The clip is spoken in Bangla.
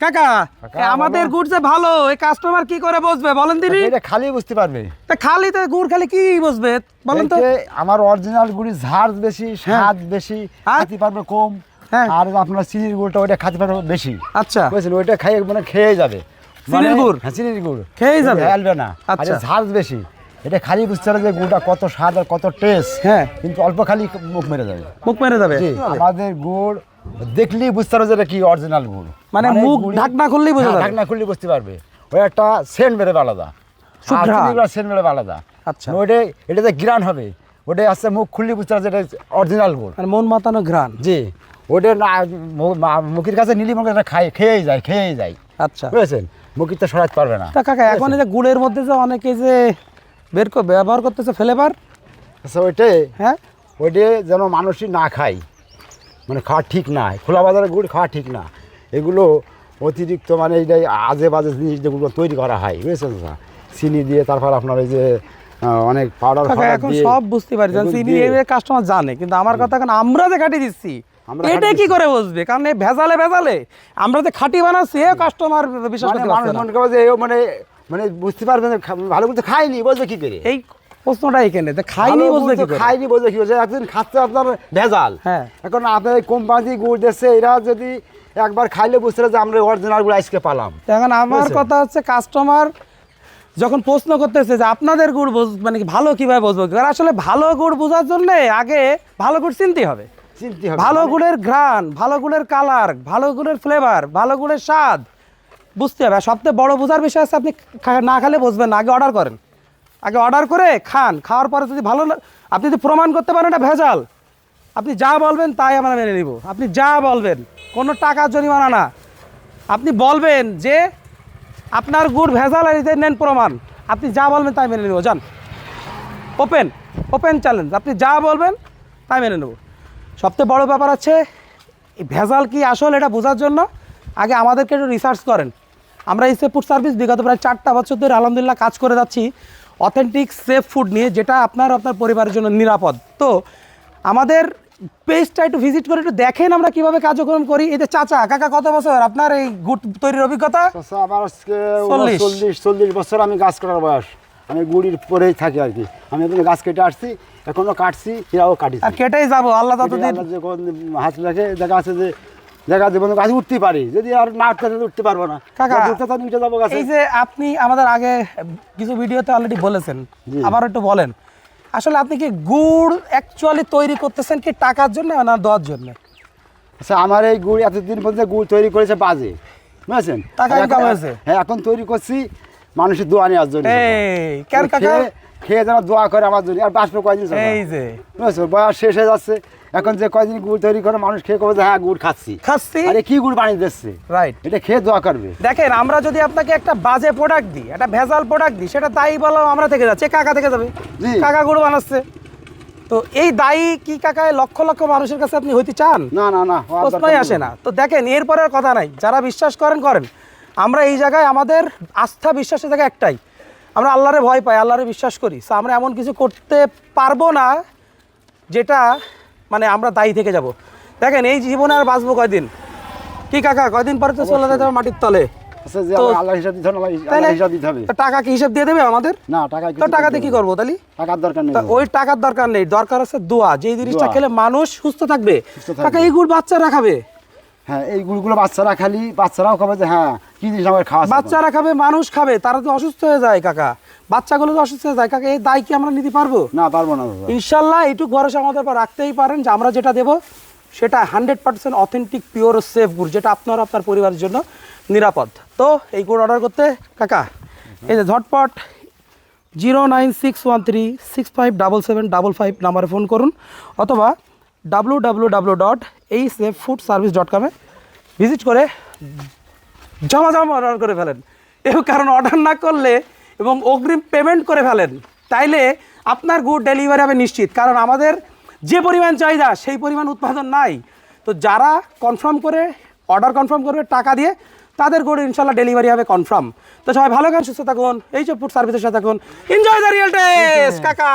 কাকা আমাদের গুড় যে ভালো এই কাস্টমার কি করে বুঝবে বলেন দিদি? এটা খালি বুঝতে পারবে। তা খালি তো গুড় খালি কি বুঝবে বলেন তো। আমার অরিজিনাল গুড়ি ঝাড় বেশি স্বাদ বেশি? খাতে পারবে কম হ্যাঁ। আর আপনার চিনির গুড়টা ওইটা খাতে পারবে বেশি। আচ্ছা। ওইটা খাইয়ে মানে খেয়ে যাবে। চিনির মানে- গুড়? হ্যাঁ চিনির গুড়। খেয়েই যাবে? হেলবে না। আচ্ছা। ঝাল বেশি। এটা খালি বুঝতে পারে যে গুড়টা কত স্বাদ আর কত টেস্ট হ্যাঁ। কিন্তু অল্প খালি মুখ মেরে যাবে। মুখ মেরে যাবে? আমাদের গুড় দেখলেই বুঝতে পারবে যে এটা কি অরিজিনাল গুড় মানে মুখ গুড়ি- ঢাকনা খুললেই বুঝতে হ্যাঁ, যাবে। ঢাকনা খুললেই বুঝতে পারবে। ওই একটা সেন্ট বেরোবে আলাদা সেন্ট বেরোবে আলাদা আচ্ছা। ওইটা এটাতে গ্রান হবে। ওটা আসছে মুখ খুললে বুঝতে পারছে এটা অরিজিনাল গুড় মানে মন মাতানো ঘ্রাণ। জি। ওটা মুখের কাছে নিলি মনে এটা খাই খেয়েই যায় খেয়েই যায়। আচ্ছা। বুঝেছেন? মুখির তো সরাতে পারবে না। তা কাকা এখন এই যে গুড়ের মধ্যে যে অনেকে যে বের করে ব্যবহার করতেছে ফ্লেভার? আচ্ছা ওইটাই হ্যাঁ? ওইটা যেন মানুষই না খায়। মানে খাওয়া ঠিক না খোলা বাজারে গুড় খাওয়া ঠিক না। এগুলো অতিরিক্ত মানে এই আজে বাজে জিনিস যেগুলো তৈরি করা হয় বুঝেছেন চিনি দিয়ে তারপর আপনার ওই যে অনেক পাউডার এখন সব বুঝতে পারি। চিনি কাস্টমার জানে কিন্তু আমার কথা এখন আমরা যে খাটি দিচ্ছি আমরা এটা কি করে বুঝবে? কারণ এই ভেজালে ভেজালে আমরা যে খাটি বানাচ্ছি এ কাস্টমার বিশ্বাস মানে করতে পারছে না। মনে মানে বুঝতে পারবে না ভালো করে তো খায়নি বুঝবে কি করে? এই প্রশ্নটা এখানে খাইনি গুড় কি তো করে? কি একদিন খাচ্ছে আপনার ভেজাল। হ্যাঁ। এখন আপনার কোম্পানি গুড় দিচ্ছে এরা যদি একবার খাইলে বুঝতে যে আমরা অরিজিনাল গুড় আজকে পালাম। এখন আমার কথা হচ্ছে কাস্টমার যখন প্রশ্ন করতেছে যে আপনাদের গুড় মানে ভালো কীভাবে বুঝব? কারণ আসলে ভালো গুড় বোঝার জন্য আগে ভালো গুড় চিনতে হবে। ভালো গুড়ের ঘ্রাণ ভালো গুড়ের কালার ভালো গুড়ের ফ্লেভার ভালো গুড়ের স্বাদ বুঝতে হবে। সবথেকে বড় বোঝার বিষয় আছে আপনি না খেলে বুঝবেন আগে অর্ডার করেন। আগে অর্ডার করে খান। খাওয়ার পরে যদি ভালো আপনি যদি প্রমাণ করতে পারেন, এটা ভেজাল। আপনি যা বলবেন, তাই আমরা মেনে নিব। আপনি যা বলবেন, কোনো টাকা জরিমানা না। আপনি বলবেন যে আপনার গুড় ভেজাল আর নেন প্রমাণ। আপনি যা বলবেন, তাই মেনে নেব। যান। ওপেন ওপেন চ্যালেঞ্জ আপনি যা বলবেন, তাই মেনে নেব। সবথেকে বড় ব্যাপার আছে ভেজাল কি আসল, এটা বোঝার জন্য আগে আমাদেরকে একটু রিসার্চ করেন। আমরা এই সেফ ফুড সার্ভিস বিগত প্রায় চারটা বছর ধরে আলহামদুলিল্লাহ কাজ করে যাচ্ছি। অথেন্টিক সেফ ফুড নিয়ে যেটা আপনার আপনার পরিবারের জন্য নিরাপদ। তো আমাদের পেজটা একটু ভিজিট করে একটু দেখেন আমরা কীভাবে কার্যক্রম করি। এই যে চাচা কাকা কত বছর? আপনার এই গুড় তৈরির অভিজ্ঞতা? আমার আজকে চল্লিশ। চল্লিশ বছর আমি গাছ কাটার বয়স। আমি গুড়ির পরেই থাকি আর কি। আমি এখন গাছ কেটে আসছি এখনও কাটছি এরাও কাটিছি। আর কেটেই যাব আল্লাহ কেটে আল্লাহ হাত রাখে দেখা আছে যে দেখা জীবনে গাছ উঠতে পারি। যদি আর না উঠতে উঠতে পারব না। কাকা, যদি উঠতে তাহলে উঠে যাব গাছে। এই যে আপনি আমাদের আগে কিছু ভিডিওতে অলরেডি বলেছেন আবার একটু বলেন। আসলে আপনি কি গুড় অ্যাকচুয়ালি তৈরি করতেছেন কি টাকার জন্য না দেওয়ার জন্য? আচ্ছা আমার এই গুড় এতদিন পর্যন্ত গুড় তৈরি করেছে বাজে। বুঝেছেন? টাকা হয়েছে। হ্যাঁ এখন তৈরি করছি মানুষের দোয়া নেওয়ার জন্য। কেন কাকা? খেয়ে- যেন দোয়া করে আমার জন্য। আর বাঁচবে কয়দিন এই যে। বুঝেছ বয়স শেষ হয়ে যাচ্ছে। এখন যে কয়দিন গুড় তৈরি করে মানুষ খেয়ে করবে হ্যাঁ গুড় খাচ্ছি। খাচ্ছি? আরে কি গুড় বানিয়ে দিচ্ছে? রাইট এটা খেয়ে দোয়া করবে। দেখেন আমরা যদি আপনাকে একটা বাজে প্রোডাক্ট দিই একটা ভেজাল প্রোডাক্ট দিই সেটা দায়ী বলো আমরা থেকে যাচ্ছে কাকা থেকে যাবে। কাকা গুড় বানাচ্ছে। তো এই দায়ী কি কাকায় লক্ষ লক্ষ মানুষের কাছে আপনি হইতে চান? না না না প্রশ্নই আসে না। তো দেখেন এরপরে কথা নাই। যারা বিশ্বাস করেন করেন। আমরা এই জায়গায় আমাদের আস্থা বিশ্বাসের জায়গায় একটাই। আমরা আল্লাহরে ভয় পাই আল্লাহরে বিশ্বাস করি। তো আমরা এমন কিছু করতে পারব না যেটা মানে আমরা দায়ী থেকে যাব। দেখেন এই জীবনে আর বাঁচবো কয়দিন? কি কাকা কয়দিন পরে তো চলে যেতে হবে মাটির তলে? আচ্ছা টাকা কি হিসাব দিয়ে দেবে আমাদের? না টাকা তো টাকাতে কি করব তাহলে? টাকার দরকার নেই। ওই টাকার দরকার নেই দরকার আছে দোয়া। যে জিনিসটা খেলে মানুষ সুস্থ থাকবে। কাকা এই গুড় বাচ্চারা খাবে হ্যাঁ এই গুড়গুলো বাচ্চারা খালি বাচ্চারাও খাবে যে হ্যাঁ কি জিনিস আমার খাওয়া বাচ্চারা খাবে মানুষ খাবে তারা তো অসুস্থ হয়ে যায় কাকা। বাচ্চাগুলো তো অসুস্থ হয়ে যায় কাকা এই দায় কি আমরা নিতে পারব? না পারব না ইনশাল্লাহ এইটুকু ভরসা আমাদের রাখতেই পারেন যে আমরা যেটা দেবো সেটা hundred percent authentic pure safe গুড় যেটা আপনার আপনার পরিবারের জন্য নিরাপদ। তো এই গুড় অর্ডার করতে কাকা এই যে ঝটপট zero nine six one three six five double seven double five নাম্বারে ফোন করুন অথবা ডাব্লু ডাব্লু ডাব্লু ডট এই সেফ ফুড সার্ভিস ডট কমে ভিজিট করে জমা জমা অর্ডার করে ফেলেন। এবং কারণ অর্ডার না করলে এবং অগ্রিম পেমেন্ট করে ফেলেন তাইলে আপনার গুড ডেলিভারি হবে নিশ্চিত। কারণ আমাদের যে পরিমাণ চাহিদা সেই পরিমাণ উৎপাদন নাই। তো যারা কনফার্ম করে অর্ডার কনফার্ম করবে টাকা দিয়ে তাদের গুড ইনশাল্লাহ ডেলিভারি হবে কনফার্ম তো সবাই ভালো গান সুস্থ থাকুন এই যে ফুড সার্ভিসের সাথে থাকুন। এনজয় দ্য রিয়েল টেস্ট কাকা!